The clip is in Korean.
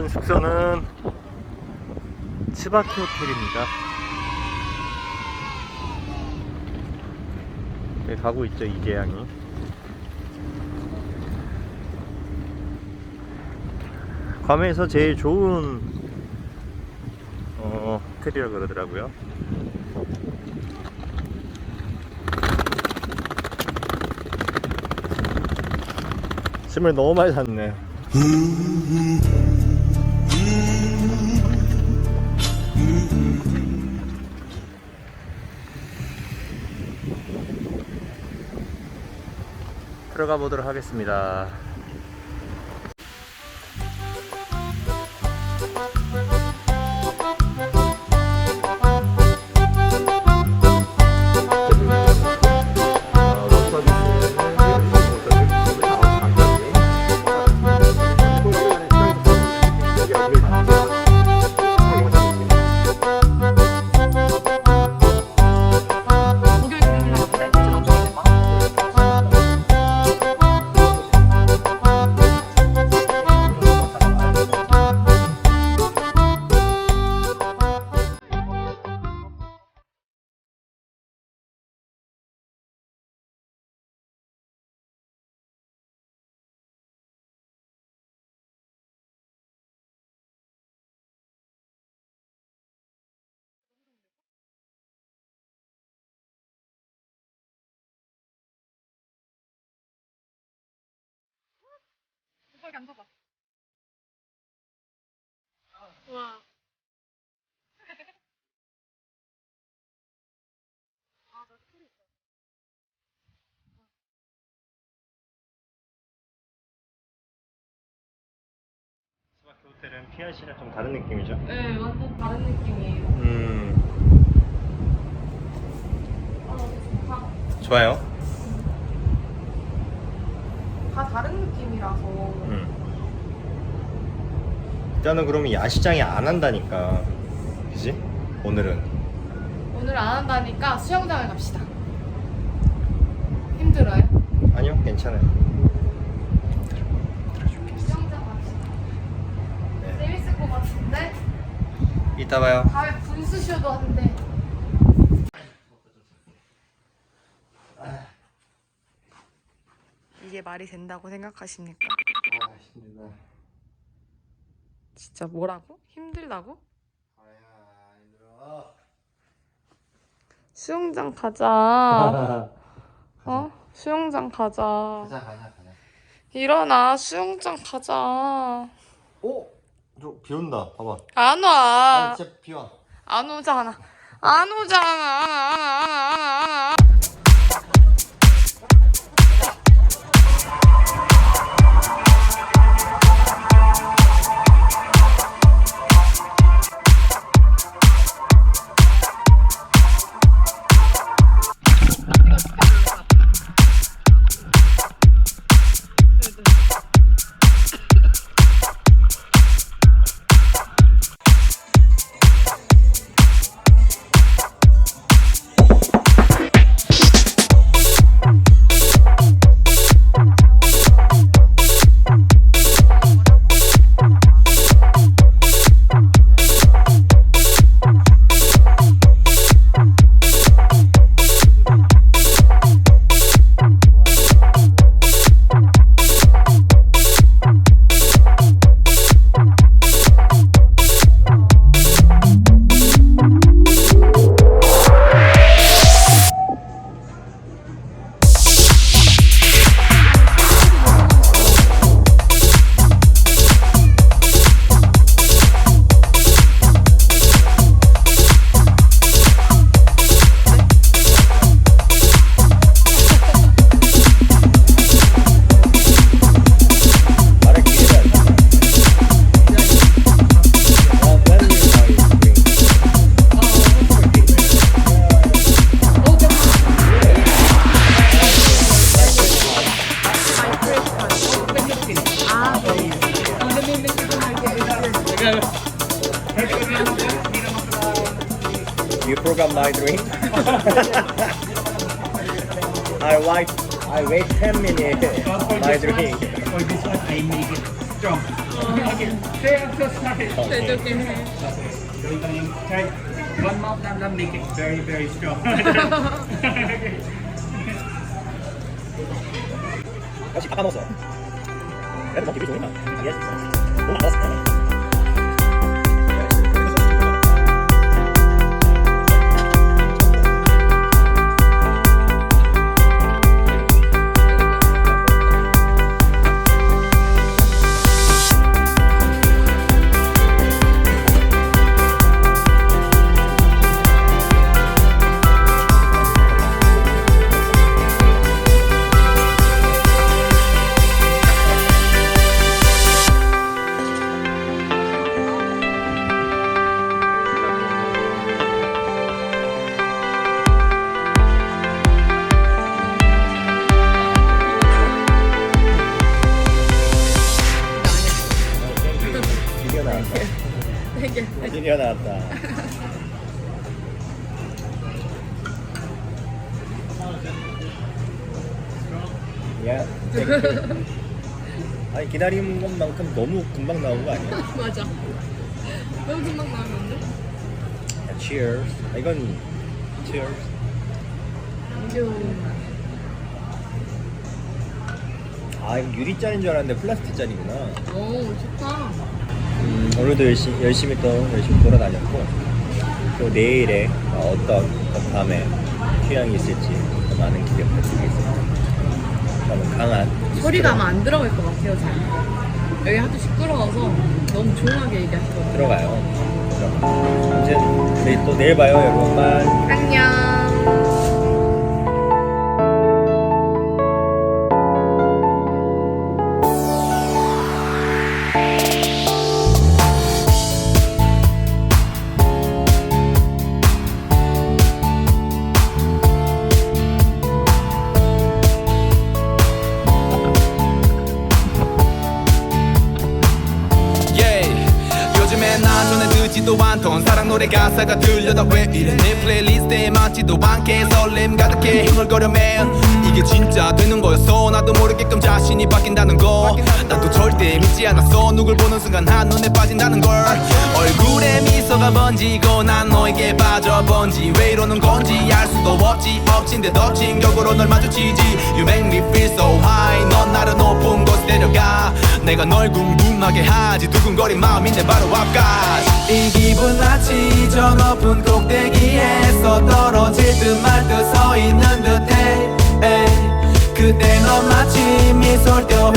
이번 숙소는 츠바키 호텔입니다. 네, 가고 있죠 이재양이. 괌에서 제일 좋은 어, 호텔이라 그러더라고요. 짐을 너무 많이 샀네. 들어가 보도록 하겠습니다. 안 봐봐. 와. 츠바키 호텔은 PRC랑 좀 다른 느낌이죠? 네, 완전 다른 느낌이에요. 음, 아, 좋다. 좋아요. 다 다른 느낌이라서. 음. 일단은 그러면 야시장이 안 한다니까. 그지? 오늘은. 오늘 안 한다니까 수영장을 갑시다. 힘들어요? 아니요, 괜찮아요. 수영장 갑시다. 네. 재밌을 것 같은데? 이따 봐요. 다음에 분수쇼도 한대. 이게 말이 된다고 생각하십니까? 아, 힘들다. 진짜 뭐라고? 힘들다고? 아야, 힘들어. 수영장 가자. 어? 수영장 가자. 가자, 가자, 가자. 일어나. 수영장 가자. 오! 저, 비 온다. 봐봐. 안 와. 아, 진짜 비 와. 안 오잖아. 안 오잖아. You program my drink? I wait, I wait 10 minutes. My drink. For this one, I make it strong. okay. Say I'm so sorry. 네, 저기. Going try one mouth and then make it very very strong. okay. 역시 다 까먹었어. 그래도 뭐 기분이 좋으니까 이해할 야. 아니 기다린 것만큼 너무 금방 나온 거 아니야? 맞아. 너무 금방 나왔는데? 야, cheers. 아, 이건 cheers. 안녕. 아 이거 유리 잔인 줄 알았는데 플라스틱 잔이구나. 오, 좋다. 음, 오늘도 열심히, 열심히 또 열심히 돌아다녔고 또 내일에 어떤 밤에 휴양이 있을지 더 많은 기대 부탁드리겠습니다. 강한 소리가 아마 안 들어갈 것 같아요, 잘. 여기 하도 시끄러워서 너무 조용하게 얘기하시거든요. 들어가요. 들어가. 아무튼 우리 또 내일 봐요 여러분만. 안녕. 듣지도 않던 사랑 노래 가사가 들려다 왜 이래? 내 플레이리스트에 맞지도 않게 설렘 가득해 흥얼거려 man 이게 진짜 되는 거였어? 나도 모르게끔 자신이 바뀐다는 거. 나도 절대 믿지 않았어. 누굴 보는 순간 한눈에 빠진다는 걸. 얼굴에 미소가 번지고 난 너에게 빠져 번지. 왜 이러는 건지 알 수도 없지. 엎친 데 덮친 격으로 널 마주치지. You make me feel so high 내가 널 궁금하게 하지 두근거린 마음이 내 바로 앞까지. 이 기분 마치 저 높은 꼭대기에서 떨어질 듯 말 듯 서 있는 듯해. 에 그때 넌 마치 미소를 띄워